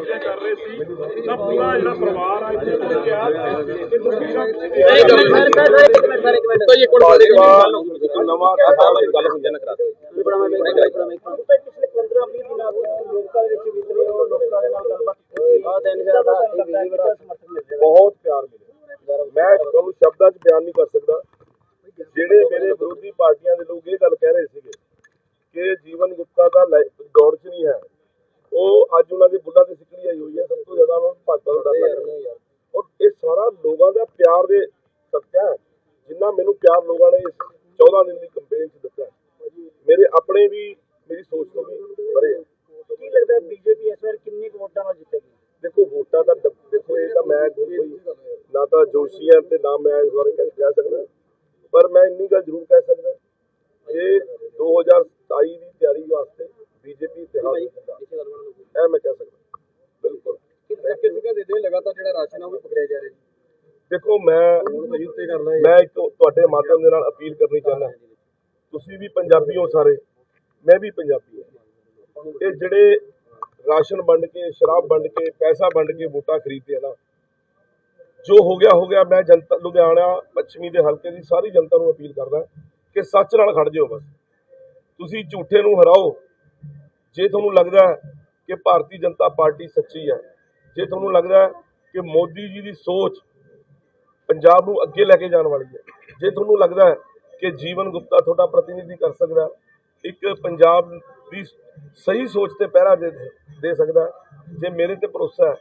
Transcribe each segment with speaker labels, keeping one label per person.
Speaker 1: ਕਰ ਰਹੇ ਸੀ। ਤਾਂ ਪੂਰਾ ਜਿਹੜਾ ਪਰਿਵਾਰ ਆ ਇੱਥੇ ਉਹਨੇ ਕਿਹਾ ਕਿ ਤਸਵੀਰਾਂ
Speaker 2: ਨਵਾਂ ਗੱਲ ਹੁੰਜਣ ਕਰਾ ਦੇ
Speaker 3: ਪਿਛਲੇ 15 20 ਦਿਨਾਂ ਤੋਂ ਲੋਕਾਂ ਦੇ ਵਿੱਚ ਵਿਚਰੇ ਹੋ ਲੋਕਾਂ ਦੇ ਨਾਲ ਗੱਲਬਾਤ ਕੀਤੀ ਬਹੁਤ ਦਿਨ ਜ਼ਿਆਦਾ ਬੜਾ ਸਮਰਥਨ ਮਿਲ ਰਿਹਾ
Speaker 2: ਬਹੁਤ ਪਿਆਰ ਮਿਲਿਆ। ਮੈਂ ਤੁਹਾਨੂੰ ਸ਼ਬਦਾਂ 'ਚ ਬਿਆਨ ਨਹੀਂ ਕਰ ਸਕਦਾ। ਜਿਹੜੇ ਮੇਰੇ ਵਿਰੋਧੀ ਪਾਰਟੀਆਂ ਦੇ ਲੋਕ ਇਹ ਗੱਲ ਕਹਿ ਰਹੇ ਸੀਗੇ ਕਿ ਜੀਵਨ ਗੁਪਤਾ ਦਾ ਦੌੜ 'ਚ ਨਹੀਂ ਹੈ। ਉਹ ਅੱਜ ਉਹਨਾਂ ਦੇ ਬੁੱਢਾ ਤੇ ਸਿੱਕਲੀ ਆਈ ਹੋਈ ਹੈ ਸਭ ਤੋਂ ਜ਼ਿਆਦਾ ਉਹਨਾਂ ਨੂੰ ਭਾਜਪਾ ਦਾ ਡਰ ਲੱਗ ਰਿਹਾ ਔਰ ਇਹ ਸਾਰਾ ਲੋਕਾਂ ਦਾ ਪਿਆਰ ਦੇ ਹੈ ਜਿੰਨਾ ਮੈਨੂੰ ਪਿਆਰ ਲੋਕਾਂ ਨੇ ਇਸ 14 ਦਿਨ ਦੀ ਕੰਪੇਨ 'ਚ ਦਿੱਤਾ। ਮੇਰੇ ਆਪਣੇ ਵੀ ਮੇਰੀ ਸੋਚ ਤੋਂ ਵੀ ਪਰੇ ਹੈ।
Speaker 3: ਕੀ ਲੱਗਦਾ ਬੀਜੇਪੀ ਇਸ ਵਾਰ ਕਿੰਨੇ ਵੋਟਾਂ ਨਾਲ ਜਿੱਤੇਗੀ?
Speaker 2: ਦੇਖੋ ਵੋਟਾਂ ਦਾ ਦੇਖੋ ਇਹ ਤਾਂ ਮੈਂ ਕੋਈ ਨਾ ਤਾਂ ਜੋਸ਼ੀ ਹਾਂ ਤੇ ਨਾ ਮੈਂ ਇਸ ਬਾਰੇ ਕੁਝ ਕਹਿ ਸਕਦਾ। ਪਰ ਮੈਂ ਇੰਨੀ ਗੱਲ ਜ਼ਰੂਰ ਕਹਿ ਸਕਦਾ। ਇਹ 2027 ਦੀ ਤਿਆਰੀ ਵਾਸਤੇ ਬੀਜੇਪੀ ਇਤਿਹਾਸ ਇਹ ਮੈਂ ਕਹਿ ਸਕਦਾ। ਬਿਲਕੁਲ।
Speaker 3: ਕਿਸੇ ਦੇ ਦੇ ਲਗਾਤਾਰ ਜਿਹੜਾ ਰਾਸ਼ਨ ਆ ਉਹ ਵੀ ਪਕੜਿਆ ਜਾ ਰਿਹਾ
Speaker 2: ਦੇਖੋ ਮੈਂ ਮੈਂ ਇੱਕ ਤੁਹਾਡੇ ਮਾਧਿਅਮ ਦੇ ਨਾਲ ਅਪੀਲ ਕਰਨੀ ਚਾਹੁੰਦਾ। ਤੁਸੀਂ ਵੀ ਪੰਜਾਬੀ ਹੋ ਸਾਰੇ। ਮੈਂ ਵੀ ਪੰਜਾਬੀ ਹਾਂ। ਇਹ ਜਿਹੜੇ ਰਾਸ਼ਨ ਵੰਡ ਕੇ ਸ਼ਰਾਬ ਵੰਡ ਕੇ ਪੈਸਾ ਵੰਡ ਕੇ ਵੋਟਾਂ ਖਰੀਦਦੇ ਆ ਨਾ ਜੋ ਹੋ ਗਿਆ ਹੋ ਗਿਆ। ਮੈਂ ਜਨਤਾ ਲੁਧਿਆਣਾ ਪੱਛਮੀ ਦੇ ਹਲਕੇ ਦੀ ਸਾਰੀ ਜਨਤਾ ਨੂੰ ਅਪੀਲ ਕਰਦਾ ਕਿ ਸੱਚ ਨਾਲ ਖੜ ਜਿਓ ਬਸ। ਤੁਸੀਂ ਝੂਠੇ ਨੂੰ ਹਰਾਓ। ਜੇ ਤੁਹਾਨੂੰ ਲੱਗਦਾ ਕਿ ਭਾਰਤੀ ਜਨਤਾ ਪਾਰਟੀ ਸੱਚੀ ਹੈ ਜੇ ਤੁਹਾਨੂੰ ਲੱਗਦਾ ਕਿ ਮੋਦੀ ਜੀ ਦੀ ਸੋਚ ਪੰਜਾਬ ਨੂੰ ਅੱਗੇ ਲੈ ਕੇ ਜਾਣ ਵਾਲੀ ਹੈ, ਜੇ ਤੁਹਾਨੂੰ ਲੱਗਦਾ ਹੈ ਕਿ ਜੀਵਨ ਗੁਪਤਾ ਤੁਹਾਡਾ ਪ੍ਰਤੀਨਿਧੀ ਕਰ ਸਕਦਾ ਇੱਕ ਪੰਜਾਬ ਦੀ ਸਹੀ ਸੋਚ ਤੇ ਪਹਿਰਾ ਦੇ ਸਕਦਾ ਜੇ ਮੇਰੇ ਤੇ ਭਰੋਸਾ ਹੈ,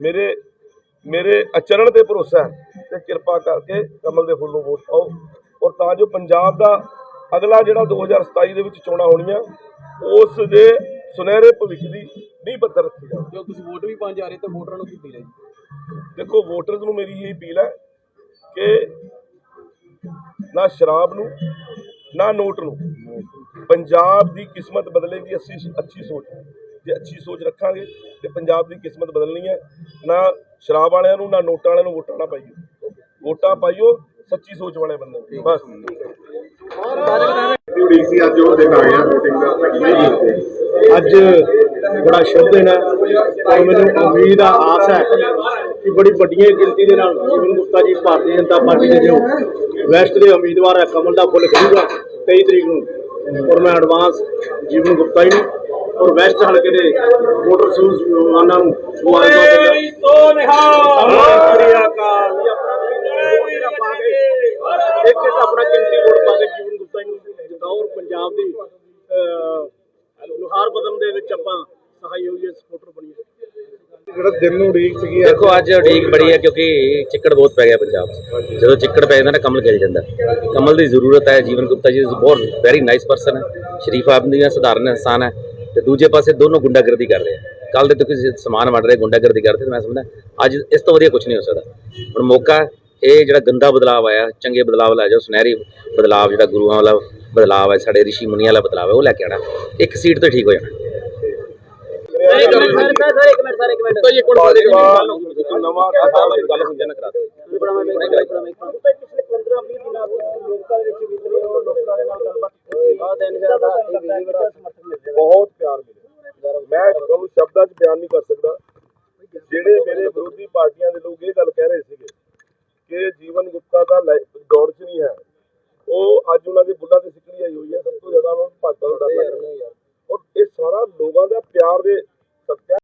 Speaker 2: ਮੇਰੇ ਮੇਰੇ ਅਚਰਣ ਤੇ ਭਰੋਸਾ ਹੈ, ਤੇ ਕਿਰਪਾ ਕਰਕੇ ਕਮਲ ਦੇ ਫੁੱਲ ਨੂੰ ਵੋਟ ਪਾਓ। ਔਰ ਤਾਂ ਜੋ ਪੰਜਾਬ ਦਾ ਅਗਲਾ ਜਿਹੜਾ 2027 ਦੇ ਵਿੱਚ ਚੋਣਾਂ ਹੋਣੀਆਂ, ਉਸ ਦੇ ਸੁਨਹਿਰੇ ਭਵਿੱਖ ਦੀ ਨੀਂਹ ਪੱਥਰ ਰੱਖੀ ਜਾਵੇ।
Speaker 3: ਜੋ ਤੁਸੀਂ ਵੋਟ ਵੀ ਪਾਉਣ ਜਾ ਰਹੇ ਤਾਂ ਵੋਟਰਾਂ ਨੂੰ ਕੀ ਅਪੀਲ ਹੈ ਜੀ?
Speaker 2: ਦੇਖੋ ਵੋਟਰਸ ਨੂੰ ਮੇਰੀ ਇਹ ਅਪੀਲ ਹੈ ਕਿ ਨਾ ਸ਼ਰਾਬ ਨੂੰ ਨਾ ਨੋਟ ਨੂੰ। ਪੰਜਾਬ ਦੀ ਕਿਸਮਤ ਬਦਲੇਗੀ ਅੱਛੀ ਅੱਛੀ ਸੋਚ ਜੇ ਅੱਛੀ ਸੋਚ ਰੱਖਾਂਗੇ ਤੇ ਪੰਜਾਬ ਦੀ ਕਿਸਮਤ ਬਦਲਣੀ ਹੈ। ਨਾ ਸ਼ਰਾਬ ਵਾਲਿਆਂ ਨੂੰ ਨਾ ਨੋਟਾਂ ਵਾਲਿਆਂ ਨੂੰ ਵੋਟਾਂ ਨਾ ਪਾਈਓ। ਵੋਟਾਂ ਪਾਈਓ ਸੱਚੀ ਸੋਚ ਵਾਲੇ ਬੰਦੇ ਨੂੰ। ਬਸ।
Speaker 4: ਸੀ ਅੱਜ ਉਹ ਦਿਨ ਆ ਗਿਆ VOTING ਦਾ
Speaker 5: ਅੱਜ ਬੜਾ ਸ਼ੁਭ ਦਿਨ ਹੈ ਔਰ ਮੈਨੂੰ ਉਮੀਦ ਆ ਆਸ ਹੈ ਕਿ ਬੜੀ ਵੱਡੀਆਂ ਗਿਣਤੀ ਦੇ ਨਾਲ ਜੀਵਨ ਗੁਪਤਾ ਜੀ ਭਾਰਤੀ ਜਨਤਾ ਪਾਰਟੀ ਦੇ ਜੋ ਵੈਸਟ ਦੇ ਉਮੀਦਵਾਰ ਹੈ ਕਮਲ ਦਾ ਫੁੱਲ ਖਿੜੂਗਾ 23 ਤਰੀਕ ਨੂੰ। ਔਰ ਮੈਂ ਐਡਵਾਂਸ ਜੀਵਨ ਗੁਪਤਾ ਜੀ ਨੂੰ ਔਰ ਵੈਸਟ ਹਲਕੇ ਦੇ ਵੋਟਰ ਸੂਜ਼ ਉਹਨਾਂ ਨੂੰ ਮੁਬਾਰਕਬਾਦ ਦਿੰਦਾ ਇੱਕ ਇੱਕ ਆਪਣਾ ਕੀਮਤੀ ਵੋਟ ਪਾ ਕੇ ਜੀਵਨ ਗੁਪਤਾ ਜੀ ਨੂੰ ਜਿਤਾਓ ਔਰ ਪੰਜਾਬ ਦੀ ਲੁਹਾਰ ਬਦਲਣ ਦੇ ਵਿੱਚ ਆਪਾਂ ਸਹਾਈ ਹੋਈਏ ਸਪੋਰਟਰ ਬਣੀਏ।
Speaker 4: ਜਿਹੜਾ ਦਿਨ ਨੂੰ ਉਡੀਕ ਸੀਗੀ
Speaker 6: ਦੇਖੋ ਅੱਜ ਉਡੀਕ ਬੜੀ ਹੈ ਕਿਉਂਕਿ ਚਿੱਕੜ ਬਹੁਤ ਪੈ ਗਿਆ ਪੰਜਾਬ ਜਦੋਂ ਚਿੱਕੜ ਪੈ ਜਾਂਦਾ ਨਾ ਕਮਲ ਖਿਲ ਜਾਂਦਾ। ਕਮਲ ਦੀ ਜ਼ਰੂਰਤ ਹੈ ਜੀਵਨ ਗੁਪਤਾ ਜੀ ਬਹੁਤ ਵੈਰੀ ਨਾਈਸ ਪਰਸਨ ਹੈ। ਸ਼ਰੀਫ ਆਦਮੀ ਹੈ ਸਧਾਰਨ ਇਨਸਾਨ ਹੈ। ਤੇ ਦੂਜੇ ਪਾਸੇ ਦੋਨੋਂ ਗੁੰਡਾਗਰਦੀ ਕਰ ਰਹੇ ਆ। ਕੱਲ ਦੇ ਤੋਂ ਕਿਸੇ ਸਮਾਨ ਵੰਡ ਰਹੇ ਗੁੰਡਾਗਰਦੀ ਕਰਦੇ ਤੇ ਮੈਂ ਸਮਝਦਾ ਅੱਜ ਇਸ ਤੋਂ ਵਧੀਆ ਕੁਝ ਨਹੀਂ ਹੋ ਸਕਦਾ। ਹੁਣ ਮੌਕਾ ਹੈ, ਇਹ ਜਿਹੜਾ ਗੰਦਾ ਬਦਲਾਅ ਆਇਆ ਚੰਗੇ ਬਦਲਾਅ ਲੈ ਜਾਓ ਸੁਨਹਿਰੀ ਬਦਲਾਅ ਜਿਹੜਾ ਗੁਰੂਆਂ ਵਾਲਾ ਬਦਲਾਅ ਹੈ, ਸਾਡੇ ਰਿਸ਼ੀ ਮੁਨੀਆਂ ਵਾਲਾ ਬਦਲਾਅ ਹੈ, ਉਹ ਲੈ ਕੇ ਆਣਾ ਇੱਕ ਸੀਟ ਤੋਂ ਠੀਕ ਹੋ ਜਾਣਾ।
Speaker 3: ਸਰ ਸਰ ਇੱਕ ਮਿੰਟ ਸਰ ਇੱਕ ਮਿੰਟ
Speaker 2: ਭਾਜਪਾ ਨਵਾਂ ਗੱਲ ਹੁੰਜਣ ਕਰਾ ਦੇ
Speaker 3: ਪਿਛਲੇ 15 20 ਦਿਨਾਂ ਤੋਂ ਲੋਕਾਂ ਦੇ ਵਿੱਚ ਵਿਚਰੇ ਹੋ ਲੋਕਾਂ ਦੇ ਨਾਲ ਗੱਲਬਾਤ ਬਹੁਤ ਦਿਨ ਜ਼ਿਆਦਾ ਬੜਾ ਸਮਰਥਨ ਮਿਲ ਰਿਹਾ
Speaker 2: ਬਹੁਤ ਪਿਆਰ ਮਿਲਿਆ। ਮੈਂ ਤੁਹਾਨੂੰ ਸ਼ਬਦਾਂ 'ਚ ਬਿਆਨ ਨਹੀਂ ਕਰ ਸਕਦਾ। ਜਿਹੜੇ ਮੇਰੇ ਵਿਰੋਧੀ ਪਾਰਟੀਆਂ ਦੇ ਲੋਕ ਇਹ ਗੱਲ ਕਹਿ ਰਹੇ ਸੀਗੇ ਕਿ ਜੀਵਨ ਗੁਪਤਾ ਦਾ ਦੌੜ 'ਚ ਨਹੀਂ ਹੈ। ਉਹ ਅੱਜ ਉਹਨਾਂ ਦੇ ਬੁੱਢਾ ਤੇ ਸਿੱਕਲੀ ਆਈ ਹੋਈ ਹੈ ਸਭ ਤੋਂ ਜ਼ਿਆਦਾ ਉਹਨਾਂ ਨੂੰ ਭਾਜਪਾ ਦਾ ਡਰ ਲੱਗ ਰਿਹਾ ਔਰ ਇਹ ਸਾਰਾ ਲੋਕਾਂ ਦਾ ਪਿਆਰ ਦੇ ਸਦਕਾ